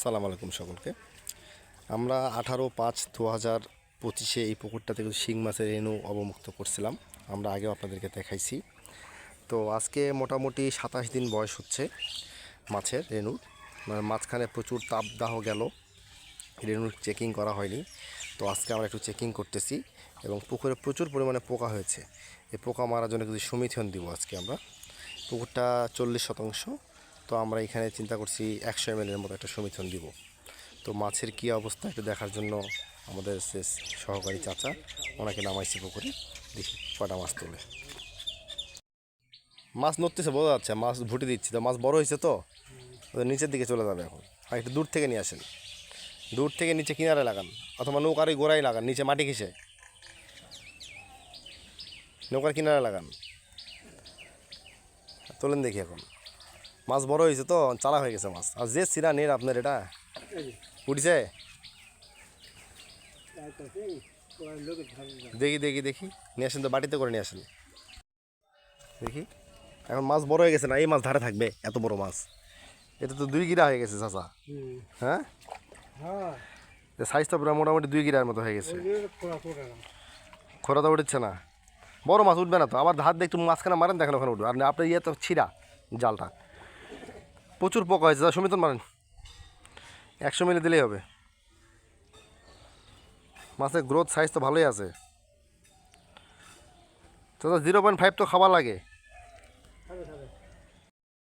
সালাম আলাইকুম সকলকে। আমরা আঠারো পাঁচ দু হাজার পঁচিশে এই পুকুরটা থেকে শিং মাছের রেণু অবমুক্ত করছিলাম। আমরা আগেও আপনাদেরকে দেখাইছি। তো আজকে মোটামুটি সাতাশ দিন বয়স হচ্ছে মাছের রেণুর। মানে মাঝখানে প্রচুর তাপদাহ গেল। রেণুর চেকিং করা হয়নি। তো আজকে আমরা একটু চেকিং করতেছি এবং পুকুরে প্রচুর পরিমাণে পোকা হয়েছে। এই পোকা মারার জন্য কিছু সমিথন দিব আজকে আমরা। পুকুরটা চল্লিশ শতাংশ তো আমরা এখানে চিন্তা করছি একশো এম এর মতো একটা সমিথন দিব। তো মাছের কী অবস্থা একটু দেখার জন্য আমাদের সহকারী চাচা ওনাকে নামাইছি পুকুরে। দেখি কটা মাছ তোলে। মাছ নড়তেছে, বোঝা যাচ্ছে, মাছ ভুটে দিচ্ছি তো, মাছ বড় হয়েছে তো। নিচের দিকে চলে যাবে এখন। আর একটু দূর থেকে নিয়ে আসেন। দূর থেকে নিচে কিনারে লাগান, অথবা নৌকার ওই গোড়ায় লাগান, নিচে মাটি ঘেসে নৌকার কিনারে লাগান। তোলেন দেখি এখন। মাছ বড় হয়েছে তো, চালা হয়ে গেছে মাছ। আর যে সিরা নেই আপনার এটা? উঠছে? দেখি দেখি দেখি। নিয়ে আসেন তো, বাটিতে করে নিয়ে আসেন। দেখি। এখন মাছ বড় হয়ে গেছে না, এই মাছ ধারে থাকবে, এত বড় মাছ। এটা তো দুই গিরা হয়ে গেছে, চাচা। হ্যাঁ? সাইজ তো পুরো মোটামুটি দুই গিরার মতো হয়ে গেছে। খোরা তো উঠছে না। বড় মাছ উঠবে না তো, আবার হাত দিয়ে একটু মাঝখানে মারেন, দেখেন ওখানে উঠবে। আর আপনার ইয়ে তো ছিঁড়া জালটা। প্রচুর পোকা হয়েছে দাদা সমিতন মারেন। একশো মিলি দিলেই হবে। মাছের গ্রোথ সাইজ তো ভালোই আছে। তো জিরো পয়েন্ট ফাইভ তো খাবার লাগে।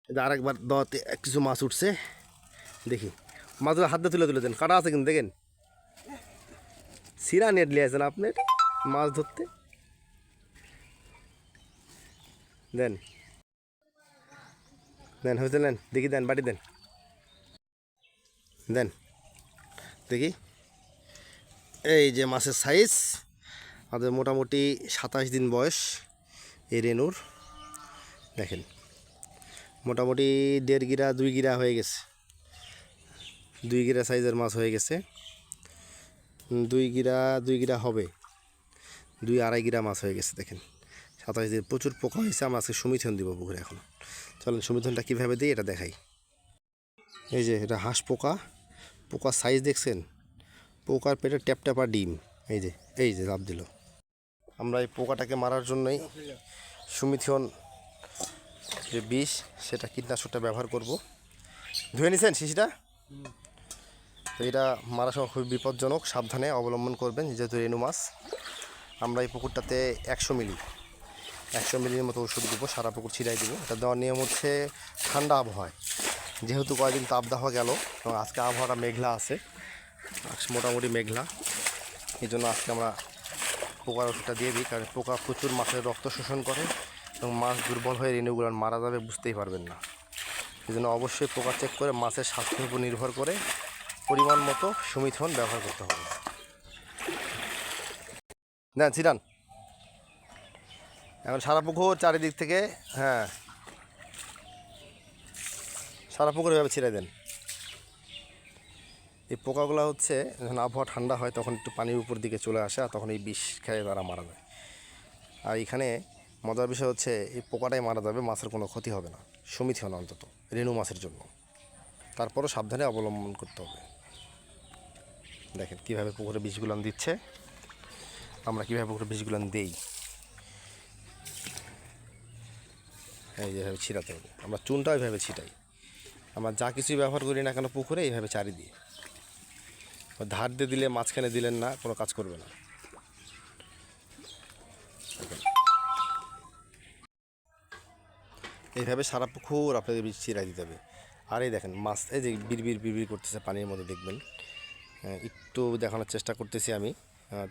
আরেকবার দাওয়াতে কিছু মাছ উঠছে। দেখি, মাছগুলো হাত দিয়ে তুলে তুলে দেন, কাটা আছে কিন্তু, দেখেন। সিরা নেট নিয়ে আসেন আপনার মাছ ধরতে। দেন। দেন হয়েছে নেন, দেখি দেন, বাটি দেন। দেন, দেখি। এই যে মাছের সাইজ আমাদের মোটামুটি সাতাশ দিন বয়স এই রেনুর দেখেন, মোটামুটি দেড় গিরা, দুই গিরা হয়ে গেছে। দুই গিরা সাইজের মাছ হয়ে গেছে। দুই গিরা দুই গিরা হবে। দুই আড়াই গিরা মাছ হয়ে গেছে, দেখেন। সাতাশ দিন প্রচুর পোকা হয়েছে, আমরা আজকে সুমিথন দিব পুকুরে এখন। চলেন সুমিথনটা কীভাবে দিই এটা দেখাই। এই যে এটা হাঁস পোকা, পোকার সাইজ দেখছেন? পোকার পেটে ট্যাপ ট্যাপা ডিম। এই যে এই যে লাভ দিল। আমরা এই পোকাটাকে মারার জন্যই সুমিথন যে বিষ, সেটা কীটনাশকটা ব্যবহার করব। ধুয়ে নিছেন শিশিটা? তো এটা মারার সময় খুবই বিপজ্জনক, সাবধানে অবলম্বন করবেন, যেহেতু রেণু মাছ। আমরা এই পুকুরটাতে একশো মিলি একশো মিলির মতো ওষুধ দেবো, সারা পুকুর ছিটাই দেবো। এটা দেওয়ার নিয়ম হচ্ছে ঠান্ডা আবহাওয়ায়। যেহেতু কয়েকদিন তাপদাহ গেল, এবং আজকে আবহাওয়াটা মেঘলা আছে মোটামুটি মেঘলা। এই জন্য আজকে আমরা পোকার ওষুধটা দিয়ে দিই, কারণ পোকা প্রচুর মাছের রক্ত শোষণ করে, এবং মাছ দুর্বল হয়ে রেণুগুলো মারা যাবে বুঝতেই পারবেন না। এই জন্য অবশ্যই পোকা চেক করে মাছের স্বাস্থ্যের উপর নির্ভর করে পরিমাণ মতো সুমিথন ব্যবহার করতে হবে। না ছিটান এখন সারা পুকুর চারিদিক থেকে হ্যাঁ। সারা পুকুর এভাবে ছিঁড়ে দেন। এই পোকাগুলো হচ্ছে, যখন আবহাওয়া ঠান্ডা হয়, তখন একটু পানির উপর দিকে চলে আসে আর তখন এই বিষ খেয়ে তারা মারা যায়। আর এখানে মজার বিষয় হচ্ছে, এই পোকাটাই মারা যাবে, মাছের কোনো ক্ষতি হবে না। সমিতি হন অন্তত, রেণু মাছের জন্য। তারপরও সাবধানে অবলম্বন করতে হবে। দেখেন কীভাবে পুকুরে বিষগুলান দিচ্ছে। আমরা কীভাবে পুকুরে বিষগুলান দেই। এই যেভাবে ছিটাতে হবে। আমরা চুনটা এইভাবে ছিটাই। আমরা যা কিছুই ব্যবহার করি না কেন পুকুরে এইভাবে চারি দিয়ে। ধার দিয়ে দিলে, মাঝখানে দিলেন না, কোনো কাজ করবে না। এইভাবে সারা পুকুর আপনাদের বীজ চিরাই দিতে হবে। আর এই দেখেন, মাছ, এই যে বিড়বিড় বিড়বিড় করতেছে পানির মধ্যে, দেখবেন। একটু দেখানোর চেষ্টা করতেছি আমি।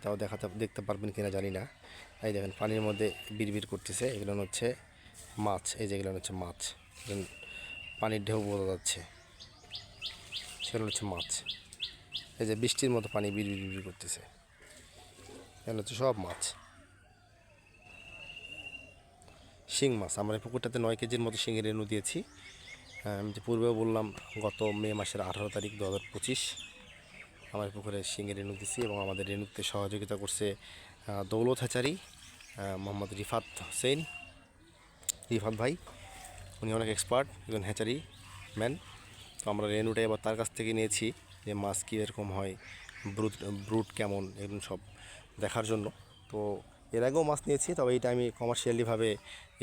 তাও দেখাতে, দেখতে পারবেন কিনা জানি না। এই দেখেন, পানির মধ্যে বিড়বিড় করতেছে। এগুলো হচ্ছে মাছ, এই যেগুলো হচ্ছে মাছ। পানির ঢেউ বোঝা যাচ্ছে। সেগুলো হচ্ছে মাছ। এই যে বৃষ্টির মতো পানি বিড় বিড় করতেছে। এগুলো হচ্ছে সব মাছ। শিং মাছ। আমরা এই পুকুরটাতে নয় কেজির মতো শিঙের রেণু দিয়েছি। আমি যে পূর্বেও বললাম, গত মে মাসের আঠারো তারিখ দু হাজার পঁচিশ আমার পুকুরে শিঙের রেণু দিয়েছি এবং আমাদের রেণুতে সহযোগিতা করছে দৌলত হাচারি মোহাম্মদ রিফাত হোসেন। রিফাত ভাই, উনি অনেক এক্সপার্ট একজন হ্যাচারি ম্যান তো আমরা রেনুটা এবার তার কাছ থেকে নিয়েছি যে মাছ কী এরকম হয় ব্রুট ব্রুট কেমন, এরকম সব দেখার জন্য। তো এর আগেও মাছ নিয়েছি, তবে এইটা আমি কমার্শিয়ালিভাবে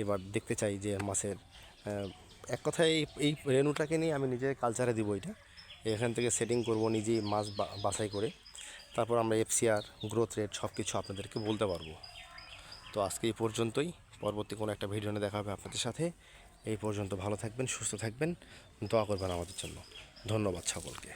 এবার দেখতে চাই যে মাছের এক কথায় এই এই রেনুটাকে নিয়ে আমি নিজের কালচারে দিব এটা। এখান থেকে সেটিং করব, নিজেই মাছ বাছাই করে। তারপর আমরা এফসিআর গ্রোথ রেট সব কিছু আপনাদেরকে বলতে পারব। তো আজকে এই পর্যন্তই। পরবর্তী কোনো একটা ভিডিও দেখা হবে আপনাদের সাথে। এই পর্যন্ত ভালো থাকবেন, সুস্থ থাকবেন। দোয়া করবেন আমাদের জন্য। ধন্যবাদ সকলকে।